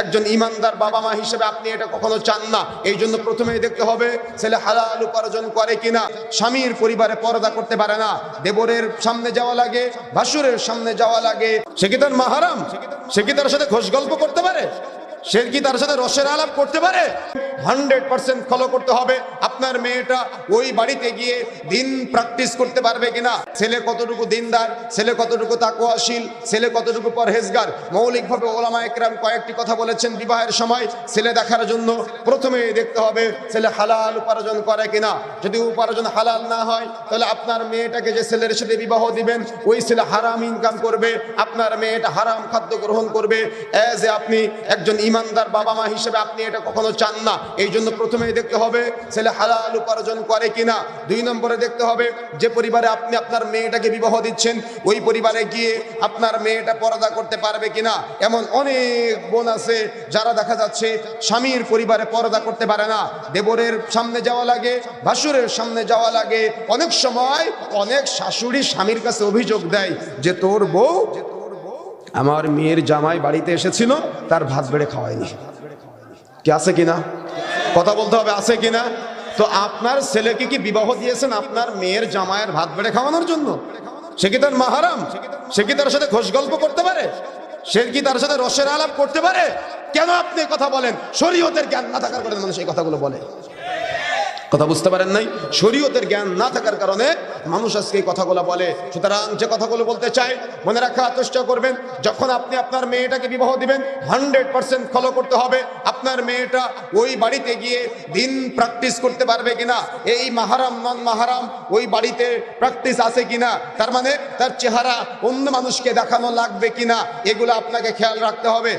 একজন ইমানদার বাবা মা হিসেবে আপনি এটা কখনো চান না। এই জন্য প্রথমেই দেখতে হবে, ছেলে হালাল উপার্জন করে কিনা, স্বামীর পরিবারে পর্দা করতে পারে না, দেবরের সামনে যাওয়া লাগে, ভাসুরের সামনে যাওয়া লাগে। সে কি তার মাহারাম সে কি তার সাথে ঘোষ গল্প করতে পারে? সে কি তার সাথে রসের আলাপ করতে পারে? হান্ড্রেড পার্সেন্ট ফলো করতে হবে। আপনার মেয়েটা ওই বাড়িতে গিয়ে দিন প্র্যাকটিস করতে পারবে কিনা? ছেলে কতটুকু দিনদার, ছেলে কতটুকু তাকুয়াশীল, ছেলে কতটুকু পরহেজগার? মৌলিকভাবে ওলামা একরাম কয়েকটি কথা বলেছেন বিবাহের সময়। ছেলে দেখার জন্য প্রথমে দেখতে হবে ছেলে হালাল উপার্জন করে কিনা। যদি উপার্জন হালাল না হয়, তাহলে আপনার মেয়েটাকে যে ছেলের সাথে বিবাহ দিবেন, ওই ছেলে হারাম ইনকাম করবে। আপনার মেয়েটা হারাম খাদ্য গ্রহণ করবে। অ্যাজ এ আপনি একজন ইমানদার বাবা মা হিসেবে আপনি এটা কখনো চান না। এই জন্য প্রথমেই দেখতে হবে ছেলে হালাল উপার্জন করে কিনা। দুই নম্বরে দেখতে হবে যে পরিবারে আপনি আপনার মেয়েটাকে বিবাহ দিচ্ছেন, ওই পরিবারে গিয়ে আপনার মেয়েটা পর্দা করতে পারবে কিনা। এমন অনেক বোন আছে যারা দেখা যাচ্ছে স্বামীর পরিবারে পর্দা করতে পারে না। দেবরের সামনে যাওয়া লাগে, ভাসুরের সামনে যাওয়া লাগে। অনেক সময় অনেক শাশুড়ি স্বামীর কাছে অভিযোগ দেয় যে তোর বউ, আমার মেয়ের জামাই বাড়িতে এসেছিল তার ভাত বেড়ে খাওয়ায়নি। কি আছে কিনা? কথা বলতে হবে, আছে কিনা? তো আপনার ছেলেকে কি বিবাহ দিয়েছেন আপনার মেয়ের জামায়ের ভাত বেড়ে খাওয়ানোর জন্য? সে কি তার মাহারাম? সে কি তার সাথে ঘোষ গল্প করতে পারে? সে কি তার সাথে রসের আলাপ করতে পারে? কেন আপনি কথা বলেন? শরীয়তের জ্ঞান না থাকার কারণে মানুষ এই কথাগুলো বলে। কথা বুঝতে পারেন নাই? শরীয়তের জ্ঞান না থাকার কারণে মানুষ আজকে এই কথাগুলো বলে। সুতরাং যে কথাগুলো বলতে চাই, মনে রাখার চেষ্টা করবেন, যখন আপনি আপনার মেয়েটাকে বিবাহ দিবেন হান্ড্রেড পার্সেন্ট ফলো করতে হবে। আপনার মেয়েটা ওই বাড়িতে গিয়ে দিন প্র্যাকটিস করতে পারবে কিনা? এই মাহারাম নন মাহারাম, ওই বাড়িতে প্র্যাকটিস আছে কিনা? তার মানে তার চেহারা অন্য মানুষকে দেখানো লাগবে কিনা? এগুলো আপনাকে খেয়াল রাখতে হবে।